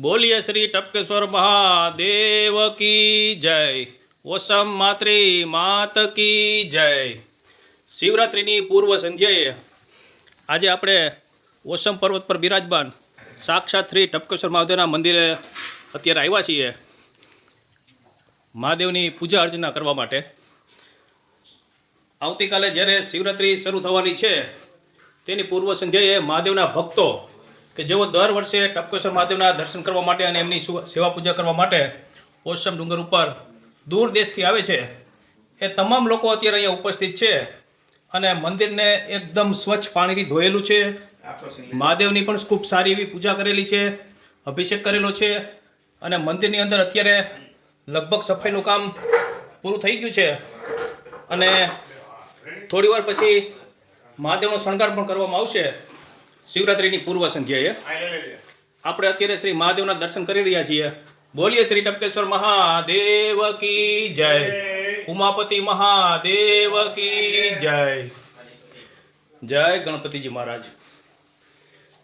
બોલીએ શ્રી ટપકેશ્વર મહાદેવ કી જય. ઓસમ માત્રી માત કી જય. શિવરાત્રિની પૂર્વ સંધ્યાએ આજે આપણે ઓસમ પર્વત પર બિરાજમાન સાક્ષાત શ્રી ટપકેશ્વર મહાદેવના મંદિરે અત્યારે આવ્યા છીએ મહાદેવની પૂજા અર્ચના કરવા માટે. આવતીકાલે જ્યારે શિવરાત્રિ શરૂ થવાની છે, તેની પૂર્વ સંધ્યાએ મહાદેવના ભક્તો કે જેઓ દર વર્ષે ટપકેશ્વર મહાદેવના દર્શન કરવા માટે અને એમની સેવા પૂજા કરવા માટે ઓસમ ડુંગર ઉપર દૂર દેશથી આવે છે, એ તમામ લોકો અત્યારે અહીંયા ઉપસ્થિત છે અને મંદિરને એકદમ સ્વચ્છ પાણીથી ધોયેલું છે. મહાદેવની પણ ખૂબ સારી એવી પૂજા કરેલી છે, અભિષેક કરેલો છે અને મંદિરની અંદર અત્યારે લગભગ સફાઈનું કામ પૂરું થઈ ગયું છે. અને થોડીવાર પછી મહાદેવનો શણગાર પણ કરવામાં આવશે. શિવરાત્રિની પૂર્વ સંધ્યાએ આપણે અત્યારે શ્રી મહાદેવના દર્શન કરી રહ્યા છીએ. બોલીએ શ્રી ટપકેશ્વર મહાદેવ કી જય. ઉમાપતિ મહાદેવ કી જય. જય ગણપતિજી મહારાજ.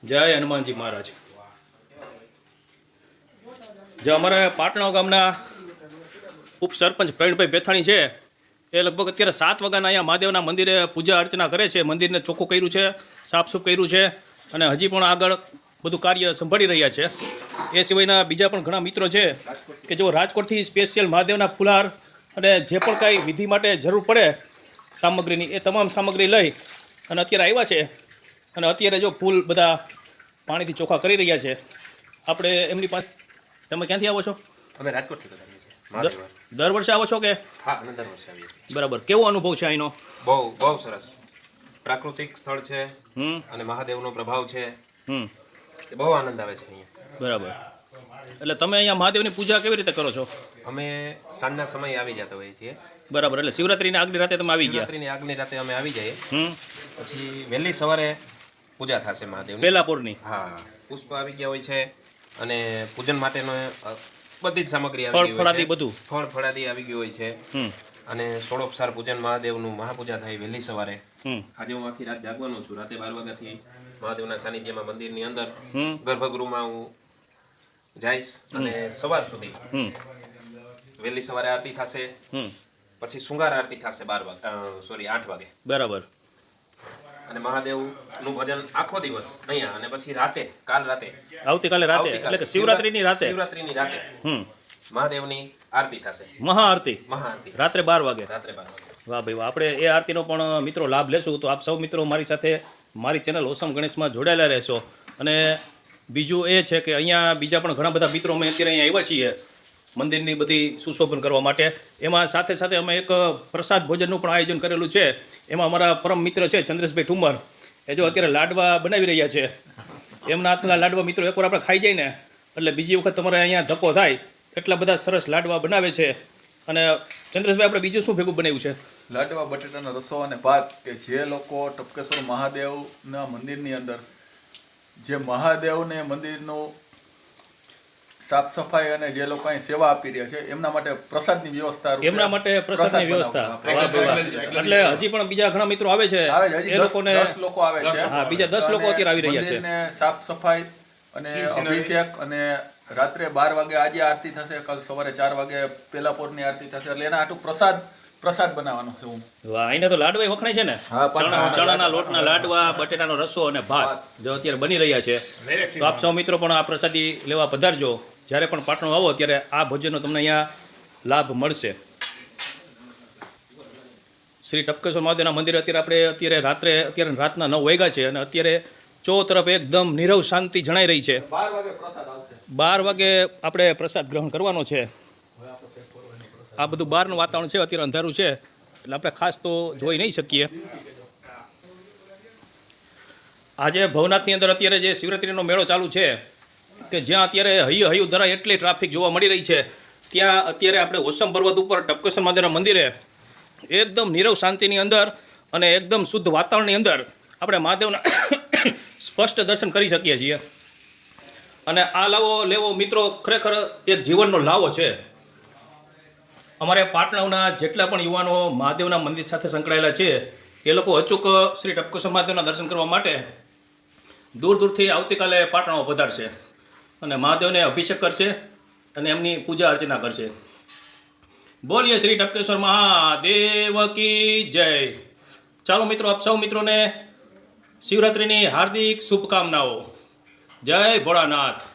જય હનુમાનજી મહારાજ. જે અમારા પાટણા ગામના ઉપસરપંચ પ્રવીણભાઈ પેથાણી છે, એ લગભગ અત્યારે સાત વાગ્યાના અહીંયા મહાદેવના મંદિરે પૂજા અર્ચના કરે છે. મંદિરને ચોખ્ખું કર્યું છે, સાફસૂફ કર્યું છે. અને હજી પણ આગળ બધું કાર્ય સંભાળી રહ્યા છે. એ સિવાયના બીજા પણ ઘણા મિત્રો છે કે જેઓ રાજકોટથી સ્પેશિયલ મહાદેવના ફુલાર અને જે પણ કાંઈ વિધિ માટે જરૂર પડે સામગ્રીની એ તમામ સામગ્રી લઈ અને અત્યારે આવ્યા છે. અને અત્યારે જો ફૂલ બધા પાણીથી ચોખ્ખા કરી રહ્યા છે. આપણે એમની પાસે તમે ક્યાંથી આવો છો? અમે રાજકોટથી દર વર્ષે આવો છો કે? હા દર વર્ષે આવીએ બરાબર. કેવો અનુભવ છે અહીંનો બહુ બહુ સરસ. પ્રાકૃતિક સ્થળ છે અને મહાદેવનો પ્રભાવ છે. બહુ આનંદ આવે છે અહીંયા. બરાબર. એટલે તમે અહીંયા મહાદેવની પૂજા કેવી રીતે કરો છો? અમે સાંજના સમયે આવી જતા હોઈએ છીએ. બરાબર એટલે શિવરાત્રીની આગલી રાતે તમે આવી ગયા? શિવરાત્રીની આગલી રાતે અમે આવી જઈએ. પછી વહેલી સવારે પૂજા થશે મહાદેવ પેલાપુરની? હા. પુષ્પ આવી ગયા હોય છે અને પૂજન માટેનો બધી જ સામગ્રી ફળ ફળાદી બધું? ફળ ફળાદી આવી ગયું હોય છે. અને સોળોપસાર પૂજન મહાદેવનું મહાપૂજા થાય વહેલી સવારે. આજે હું આખી રાત જાગવાનો છું. રાતે બાર વાગ્યાથી મહાદેવના સાનિધ્યમાં મંદિરની અંદર ગર્ભગૃહમાં હું જઈશ અને સવાર સુધી વહેલી સવારે આરતી થશે. પછી શૃંગાર આરતી થશે બાર વાગે સોરી આઠ વાગે. બરાબર. અને મહાદેવનું ભજન આખો દિવસ અહીંયા અને પછી રાતે કાલ રાતે. આવતીકાલે રાતે? એટલે કે શિવરાત્રીની રાતે? શિવરાત્રીની રાતે. હમ. મહાદેવની આરતી થશે. મહાઆરતી? મહાઆરતી. રાત્રે બાર વાગે? રાત્રે બાર વાગે. વાહ ભાઈ આપણે એ આરતીનો પણ મિત્રો લાભ લેશું. તો આપ સૌ મિત્રો મારી સાથે મારી ચેનલ ઓસમ ગણેશમાં જોડાયેલા રહેશો. અને બીજું એ છે કે અહીંયા બીજા પણ ઘણા બધા મિત્રો અમે અત્યારે અહીંયા આવ્યા છીએ મંદિરની બધી સુશોભન કરવા માટે. એમાં સાથે સાથે અમે એક પ્રસાદ ભોજનનું પણ આયોજન કરેલું છે. એમાં અમારા પરમ મિત્ર છે ચંદ્રેશભાઈ ઠુમર. એ જો અત્યારે લાડવા બનાવી રહ્યા છે. એમના હાથના લાડવા મિત્રો એકવાર આપણે ખાઈ જાય ને એટલે બીજી વખત તમારે અહીંયા ધક્કો થાય. એટલા બધા સરસ લાડવા બનાવે છે. અને ચંદ્રેશભાઈ આપણે બીજું શું ભેગું બનાવ્યું છે? લાડવા બટેટાનો રસો અને ભાત કે જે લોકો ટપકેશ્વર મહાદેવના મંદિરની અંદર જે મહાદેવને મંદિરનું સાફ સફાઈ અને જે લોકો અહીં સેવા આપી રહ્યા છે એમના માટે પ્રસાદની વ્યવસ્થા એમના માટે પ્રસાદની વ્યવસ્થા. એટલે હજી પણ બીજા ઘણા મિત્રો આવે છે. આવે છે હજી એ લોકોને દસ લોકો આવે છે. હા, બીજા દસ લોકો અત્યારે આવી રહ્યા છે. સાફ સફાઈ અને અભિષેક અને રાત્રે બાર વાગે આજે આરતી થશે કાલ સવારે ચાર વાગે પેલા પોરની આરતી થશે. એટલે એના આટલું પ્રસાદ પ્રસાદ બનાવવાનો છે હું. વાહ અહીંના તો લાડવા વખણાય છે ને? ચણા ચણાના લોટના લાડવા બટેટાનો રસો અને ભાત. જો અત્યારે બની રહ્યા છે તો આપ સૌ મિત્રો પણ આ પ્રસાદી લેવા પધારજો. જ્યારે પણ પાટણો આવો ત્યારે આ ભોજનનો તમને અહીંયા લાભ મળશે. શ્રી ટપકેશ્વર મહાદેવના મંદિરે અત્યારે આપણે અત્યારે રાત્રે અત્યારે રાતના નવ વાગ્યા છે અને અત્યારે ચો તરફ એકદમ નીરવ શાંતિ જણાઈ રહી છે. બાર વાગે આપણે પ્રસાદ ગ્રહણ કરવાનો છે. આ બધું બહારનું વાતાવરણ છે, અત્યારે અંધારું છે, એટલે આપણે ખાસ તો જોઈ નહીં શકીએ. આજે ભવનાથની અંદર અત્યારે જે શિવરાત્રીનો મેળો ચાલુ છે, કે જ્યાં અત્યારે હૈયું હૈયું ધરાય એટલી ટ્રાફિક જોવા મળી રહી છે, ત્યાં અત્યારે આપણે ઓસમ પર્વત ઉપર, ટપકેશ્વર મહાદેવના મંદિરે એકદમ નીરવ શાંતિની અંદર અને એકદમ શુદ્ધ વાતાવરણની અંદર આપણે મહાદેવના સ્પષ્ટ દર્શન કરી શકીએ છીએ. અને આ લાવો, લેવો, મિત્રો, ખરેખર એક જીવનનો લાવો છે. અમારે પાટણના જેટલા પણ યુવાનો મહાદેવના મંદિર સાથે સંકળાયેલા છે, એ લોકો અચૂક શ્રી ટપકેશ્વર મહાદેવના દર્શન કરવા માટે દૂર દૂરથી આવતીકાલે પાટણમાં પધારશે અને મહાદેવને અભિષેક કરશે અને એમની પૂજા અર્ચના કરશે. બોલીએ શ્રી ટપકેશ્વર મહાદેવ કી જય. ચાલો મિત્રો, આપ સૌ મિત્રોને શિવરાત્રિની હાર્દિક શુભકામનાઓ. જય ભોળાનાથ.